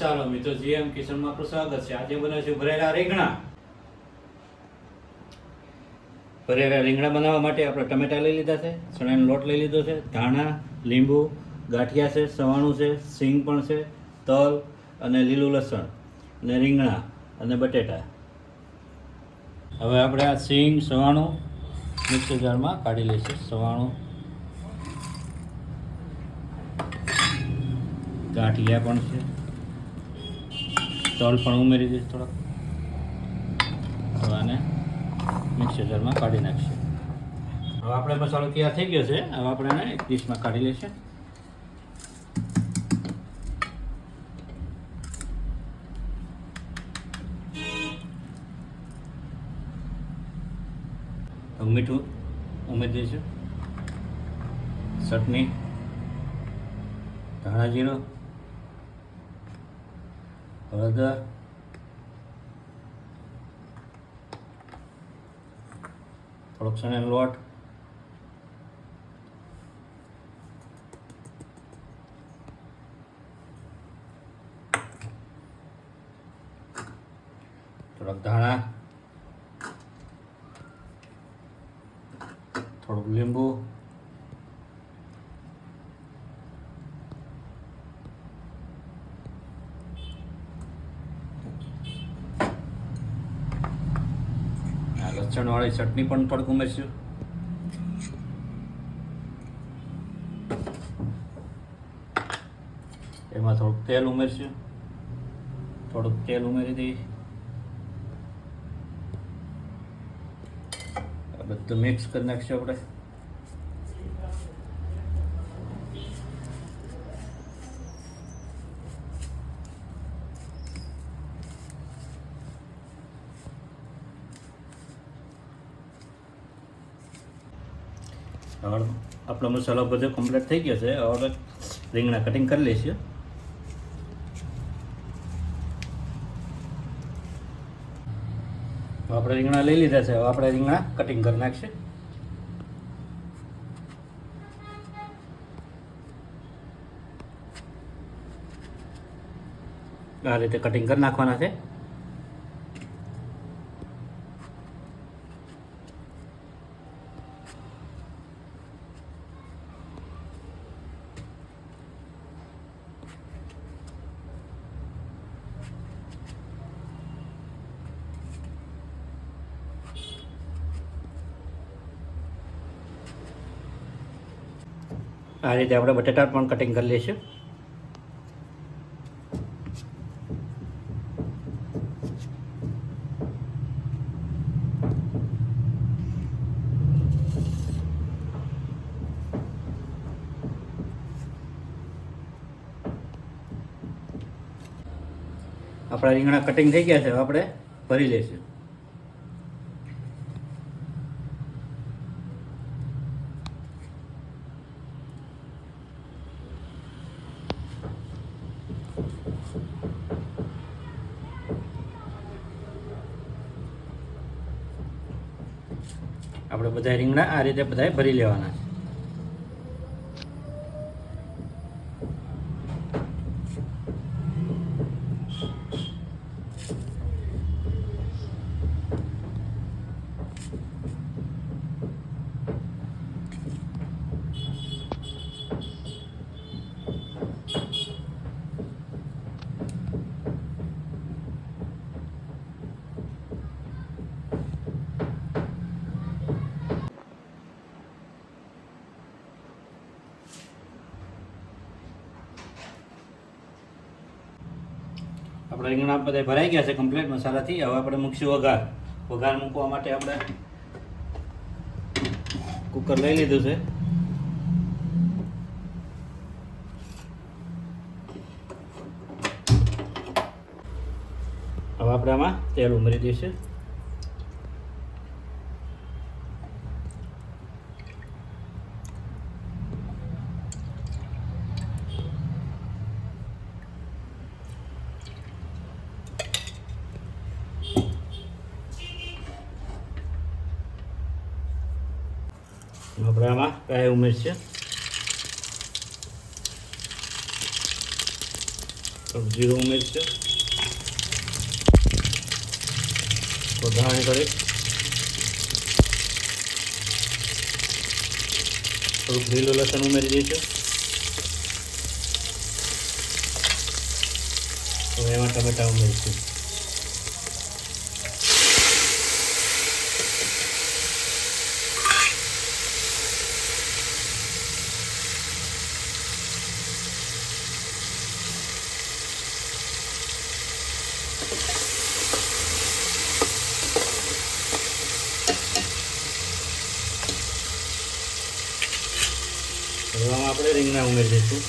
ચાલો મિત્રો, જીએમ કિચનમાં આપણું સ્વાગત છે આજે બનાવ્યું છે ભરેલા રીંગણા. ભરેલા રીંગણા બનાવવા માટે આપણે ટમેટા લઈ લીધા છે, ચણાનો લોટ લઈ લીધો છે, ધાણા, લીંબુ, ગાંઠિયા છે, સવાણું છે, સિંગ પણ છે, તલ અને લીલું લસણ અને રીંગણા અને બટેટા. હવે આપણે આ સિંગ, સવાણું મિક્સર જારમાં કાઢી લઈશું. સવાણું, ગાંઠિયા પણ છે તલ પણ ઉમેરી દઈશ થોડાક. હવે આને મિક્સર જારમાં કાઢી નાખશે. હવે આપણે મસાલો તૈયાર થઈ ગયો છે. હવે આપણે એને એક ડીશમાં કાઢી લઈશું. તો મીઠું ઉમેરી દઈશું. ચટણી, ધાણા જીરો હળદર થોડોક ચણાનો લોટ થોડાક ધાણા થોડુંક લીંબુ આ લસણવાળી ચટણી પણ થોડુંક ઉમેરશું એમાં થોડુંક તેલ ઉમેરશું. થોડુંક તેલ ઉમેરી દઈએ. બધું મિક્સ કરી નાખશું આપણે. હવે આપણો મસાલો બધો કમ્પ્લીટ થઈ ગયો છે. હવે રીંગણા કટિંગ કરી લઈશું. આપણે રીંગણા લઈ લીધા છે. હવે આપણે રીંગણા કટિંગ કરી નાખશે. આ રીતે કટિંગ કરી નાખવાના છે. આ રીતે આપણે બટેટા પણ કટિંગ કરી લઈશું. આપણા રીંગણા કટિંગ થઈ ગયા છે આપણે ભરી લઈશું. આપણે બધા રીંગણા આ રીતે બધા ભરી લેવાના છે. આપણા રીંગણા બધા ભરાઈ ગયા છે કમ્પ્લીટ મસાલાથી. હવે આપણે મૂકશું વઘાર. વઘાર મૂકવા માટે આપણે કુકર લઈ લીધું છે. હવે આપણે આમાં તેલ ઉમેરી દઈશું. આપણે આમાં કાંઈ ઉમેરશે જીરું ઉમેરશે વધારે કરી થોડુંક લીલું લસણ ઉમેરી દઈશું હવે એમાં ટમેટા ઉમેરીશું આમાં આપણે રીંગણા ઉમેરી દઈશું.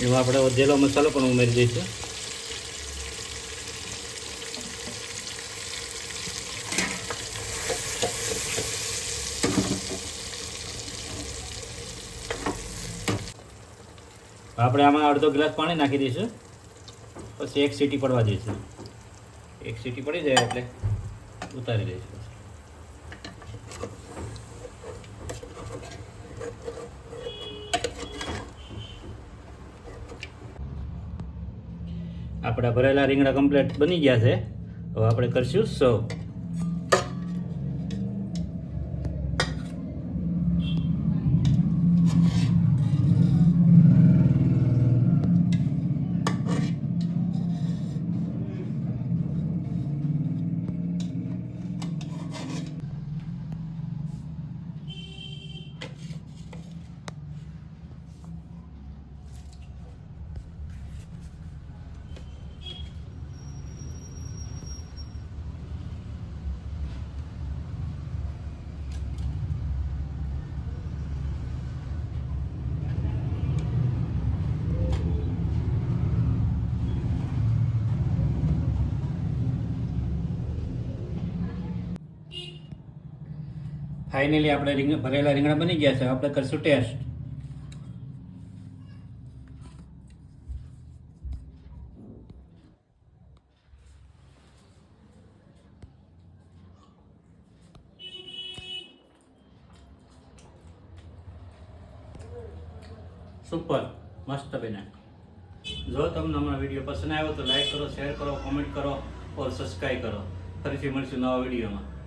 એમાં આપણે વધેલો મસાલો પણ ઉમેરી દઈશું. આપણે આમાં અડધો ગ્લાસ પાણી નાખી દઈશું. પછી એક સીટી પડવા દઈશું. એક સીટી પડી જાય એટલે ઉતારી દઈશું આપણા ભરેલા રીંગણા કમ્પ્લીટ બની ગયા છે. હવે આપણે કરશું સર્વ ફાઇનલી આપણે રીંગ ભરેલા રીંગણા બની ગયા છે. આપણે કરશું ટેસ્ટ સુપર મસ્ત બન્યા જો તમને અમારો વીડિયો પસંદ આવ્યો તો લાઈક કરો શેર કરો કોમેન્ટ કરો ઓર સબસ્ક્રાઈબ કરો. ફરીથી મળશું નવા વિડીયોમાં.